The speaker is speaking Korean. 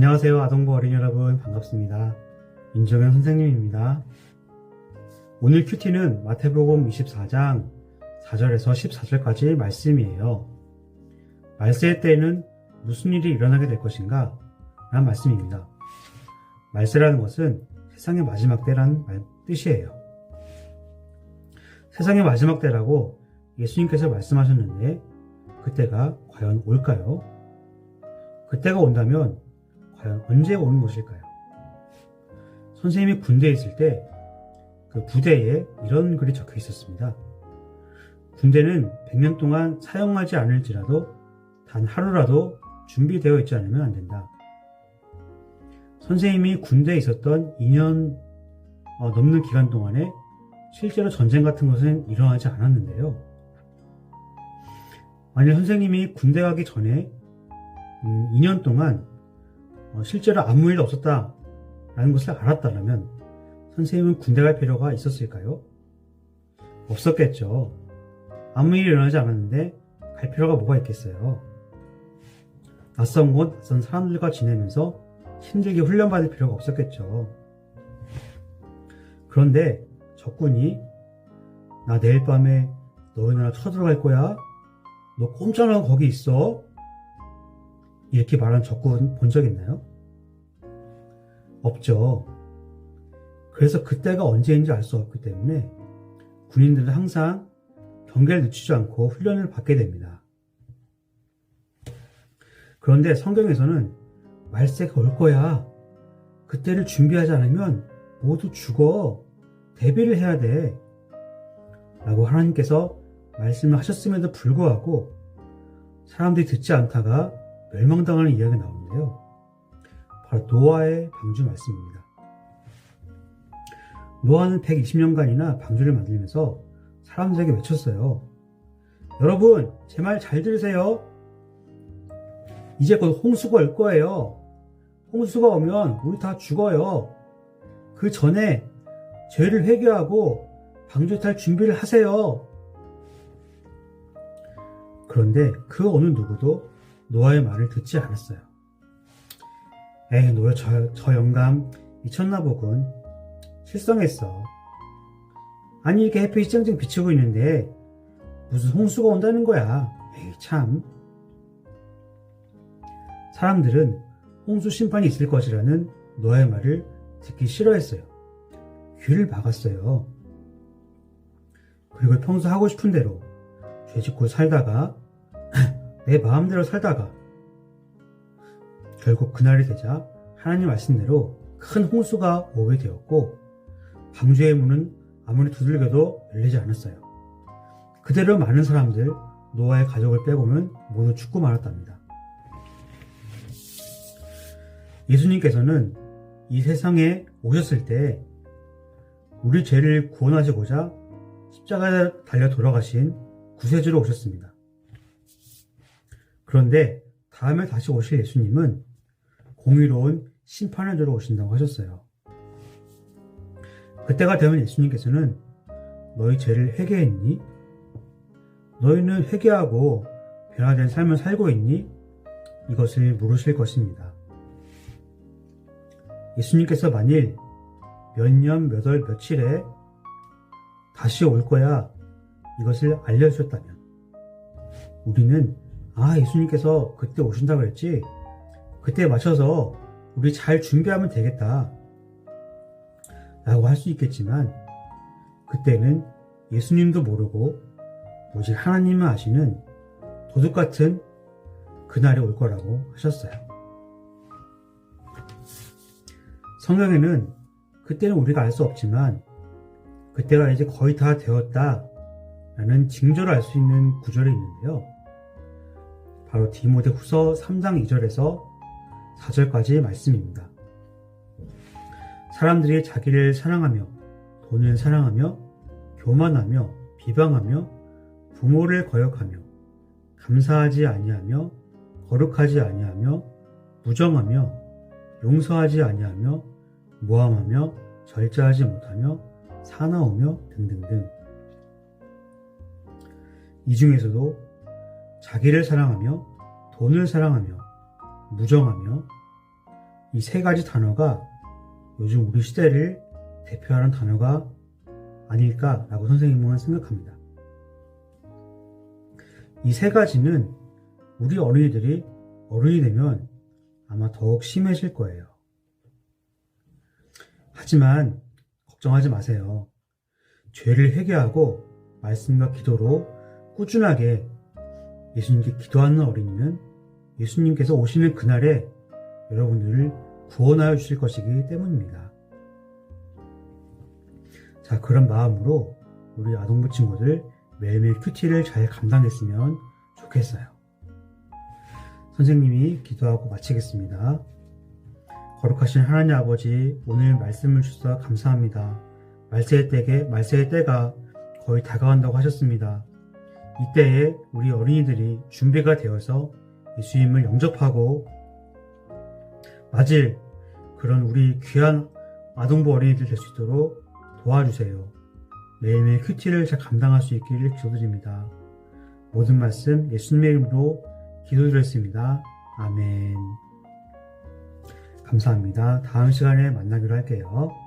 안녕하세요. 아동부 어린이 여러분. 반갑습니다. 윤정현 선생님입니다. 오늘 큐티는 마태복음 24장 4절에서 14절까지 말씀이에요. 말세의 때에는 무슨 일이 일어나게 될 것인가? 라는 말씀입니다. 말세라는 것은 세상의 마지막 때라는 말- 뜻이에요. 세상의 마지막 때라고 예수님께서 말씀하셨는데 그때가 과연 올까요? 그때가 온다면 과연 언제 오는 것일까요? 선생님이 군대에 있을 때 그 부대에 이런 글이 적혀 있었습니다. 군대는 100년 동안 사용하지 않을지라도 단 하루라도 준비되어 있지 않으면 안 된다. 선생님이 군대에 있었던 2년 어, 넘는 기간 동안에 실제로 전쟁 같은 것은 일어나지 않았는데요. 만약 선생님이 군대 가기 전에 음, 2년 동안 어, 실제로 아무 일도 없었다라는 것을 알았다면 선생님은 군대 갈 필요가 있었을까요? 없었겠죠. 아무 일이 일어나지 않았는데 갈 필요가 뭐가 있겠어요. 낯선 곳, 낯선 사람들과 지내면서 힘들게 훈련받을 필요가 없었겠죠. 그런데 적군이 나 내일 밤에 너희 나라 쳐들어갈 거야? 너 꼼짝하고 거기 있어? 이렇게 말하는 적군 본 적 있나요? 없죠. 그래서 그때가 언제인지 알 수 없기 때문에 군인들은 항상 경계를 늦추지 않고 훈련을 받게 됩니다. 그런데 성경에서는 말세가 올 거야. 그때를 준비하지 않으면 모두 죽어. 대비를 해야 돼. 라고 하나님께서 말씀을 하셨음에도 불구하고 사람들이 듣지 않다가 멸망당하는 이야기가 나오는데요. 바로 노아의 방주 말씀입니다. 노아는 120년간이나 방주를 만들면서 사람들에게 외쳤어요. 여러분, 제 말 잘 들으세요. 이제 곧 홍수가 올 거예요. 홍수가 오면 우리 다 죽어요. 그 전에 죄를 회개하고 방주 탈 준비를 하세요. 그런데 그 어느 누구도 노아의 말을 듣지 않았어요. 에이, 노아 저, 저 영감 미쳤나 보군. 실성했어. 아니, 이렇게 햇빛이 쨍쨍 비치고 있는데 무슨 홍수가 온다는 거야. 에이, 참. 사람들은 홍수 심판이 있을 것이라는 노아의 말을 듣기 싫어했어요. 귀를 막았어요. 그리고 평소 하고 싶은 대로 죄 짓고 살다가 내 마음대로 살다가 결국 그날이 되자 하나님 말씀대로 큰 홍수가 오게 되었고 방주의 문은 아무리 두들겨도 열리지 않았어요. 그대로 많은 사람들 노아의 가족을 빼고는 모두 죽고 말았답니다. 예수님께서는 이 세상에 오셨을 때 우리 죄를 구원하시고자 십자가에 달려 돌아가신 구세주로 오셨습니다. 그런데 다음에 다시 오실 예수님은 공의로운 심판을 주러 오신다고 하셨어요. 그때가 되면 예수님께서는 너희 죄를 회개했니? 너희는 회개하고 변화된 삶을 살고 있니? 이것을 물으실 것입니다. 예수님께서 만일 몇 년, 몇 월, 며칠에 다시 올 거야 이것을 알려주셨다면 우리는 아 예수님께서 그때 오신다고 했지 그때 맞춰서 우리 잘 준비하면 되겠다 라고 할 수 있겠지만 그때는 예수님도 모르고 오직 하나님만 아시는 도둑 같은 그날이 올 거라고 하셨어요. 성경에는 그때는 우리가 알 수 없지만 그때가 이제 거의 다 되었다 라는 징조를 알 수 있는 구절이 있는데요. 바로 디모데 후서 3장 2절에서 4절까지의 말씀입니다. 사람들이 자기를 사랑하며 돈을 사랑하며 교만하며 비방하며 부모를 거역하며 감사하지 아니하며 거룩하지 아니하며 무정하며 용서하지 아니하며 모함하며 절제하지 못하며 사나우며 등등등 이 중에서도 자기를 사랑하며 돈을 사랑하며 무정하며 이 세 가지 단어가 요즘 우리 시대를 대표하는 단어가 아닐까라고 선생님은 생각합니다. 이 세 가지는 우리 어린이들이 어른이 되면 아마 더욱 심해질 거예요. 하지만 걱정하지 마세요. 죄를 회개하고 말씀과 기도로 꾸준하게 예수님께 기도하는 어린이는 예수님께서 오시는 그날에 여러분들을 구원하여 주실 것이기 때문입니다. 자, 그런 마음으로 우리 아동부 친구들 매일매일 큐티를 잘 감당했으면 좋겠어요. 선생님이 기도하고 마치겠습니다. 거룩하신 하나님 아버지, 오늘 말씀을 주셔서 감사합니다. 말세의 때에, 말세의 때가 거의 다가간다고 하셨습니다. 이때에 우리 어린이들이 준비가 되어서 예수님을 영접하고 맞을 그런 우리 귀한 아동부 어린이들 될 수 있도록 도와주세요. 매일매일 큐티를 잘 감당할 수 있기를 기도드립니다. 모든 말씀 예수님의 이름으로 기도드렸습니다. 아멘. 감사합니다. 다음 시간에 만나기로 할게요.